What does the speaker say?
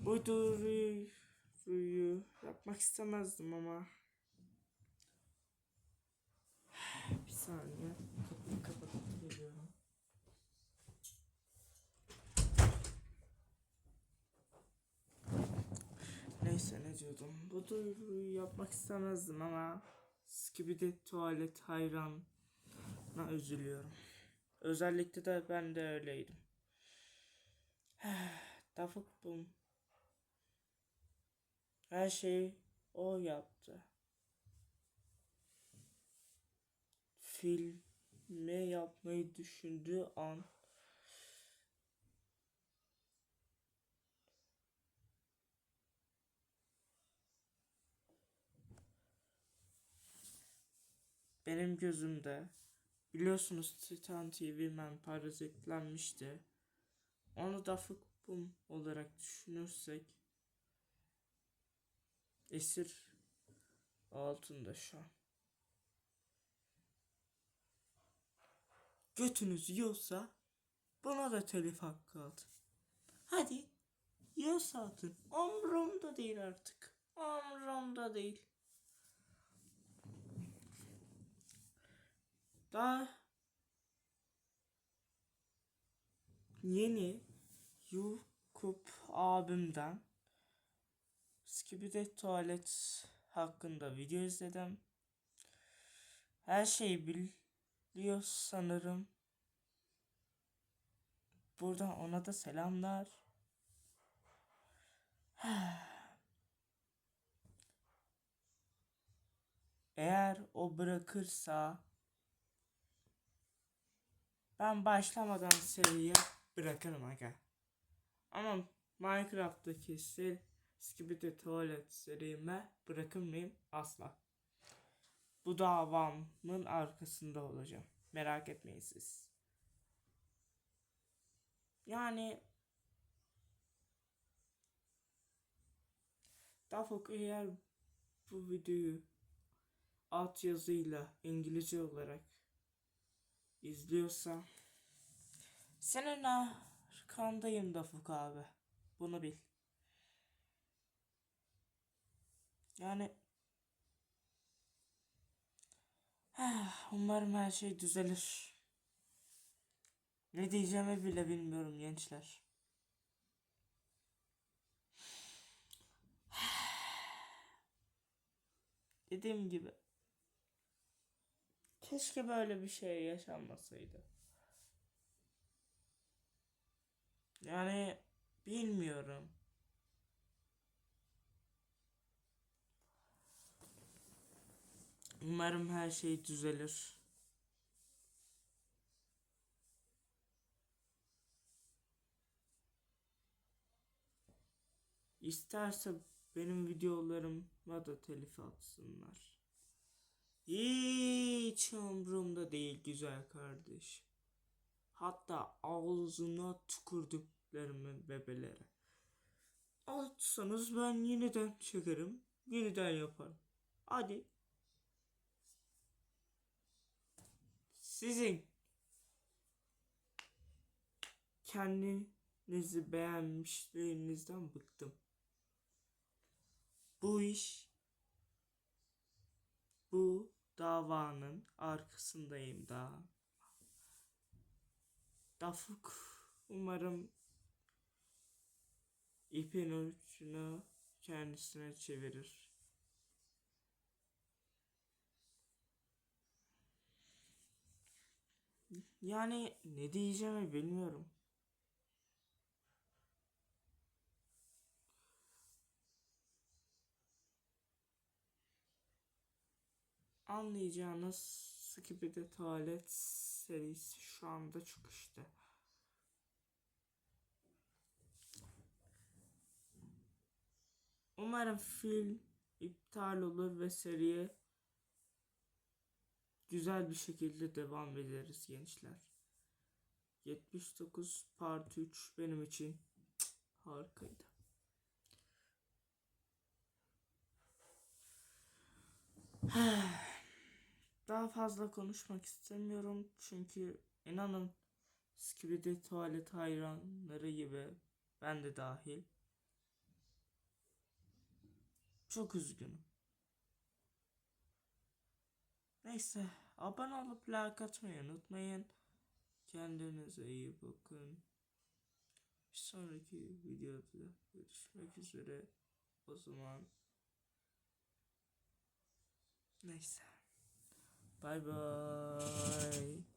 Bu duyuruyu yapmak istemezdim ama. Bir saniye. Kapıyı kapatıp geliyorum. Neyse ne diyordum. Bu duyuruyu yapmak istemezdim ama Skibidi tuvalet hayranına üzülüyorum. Özellikle de ben de öyleydim. Dafuk bum. Her şeyi o yaptı. Filme yapmayı düşündüğü an benim gözümde biliyorsunuz Titan TV Man parazitlenmişti. Onu da Fukbum olarak düşünürsek esir altında şu an. Götünüz yiyorsa buna da telif hakkı atın. Hadi yiyorsa atın. Umurumda değil artık. Umurumda değil. Daha yeni YouTube abimden Skibidi Tuvalet hakkında video izledim. Her şeyi biliyor sanırım. Buradan ona da selamlar. Eğer o bırakırsa ben başlamadan seriye bırakırım aga. Ama Minecraft'taki seri Skibidi Tuvalet serime bırakır mıyım? Asla. Bu davamın arkasında olacağım. Merak etmeyin siz. Yani Dafok eğer bu videoyu alt yazıyla İngilizce olarak izliyorsa senin arkandayım Dafuk abi. Bunu bil. Yani umarım her şey düzelir. Ne diyeceğimi bile bilmiyorum gençler. Dediğim gibi keşke böyle bir şey yaşanmasaydı. Yani bilmiyorum. Umarım her şey düzelir. İsterse benim videolarıma da telif atsınlar. Hiç umurumda değil güzel kardeş. Hatta ağzına tükürdüklerimi bebelere. Atsanız ben yeniden çekerim. Yeniden yaparım. Hadi. Sizin kendinizi beğenmişliğinizden bıktım. Bu iş bu davanın arkasındayım daha. Dafuk umarım ipin ucunu kendisine çevirir. Yani ne diyeceğimi bilmiyorum. Anlayacağınız Skibidi Tuvalet serisi şu anda çıkışta. Umarım film iptal olur ve seriye güzel bir şekilde devam ederiz gençler. 79 part 3 benim için harikaydı. Daha fazla konuşmak istemiyorum çünkü inanın Skibidi tuvalet hayranları gibi ben de dahil. Çok üzgünüm. Neyse abone olup like atmayı unutmayın. Kendinize iyi bakın. Bir sonraki videoda görüşmek üzere. O zaman neyse. Bay bay.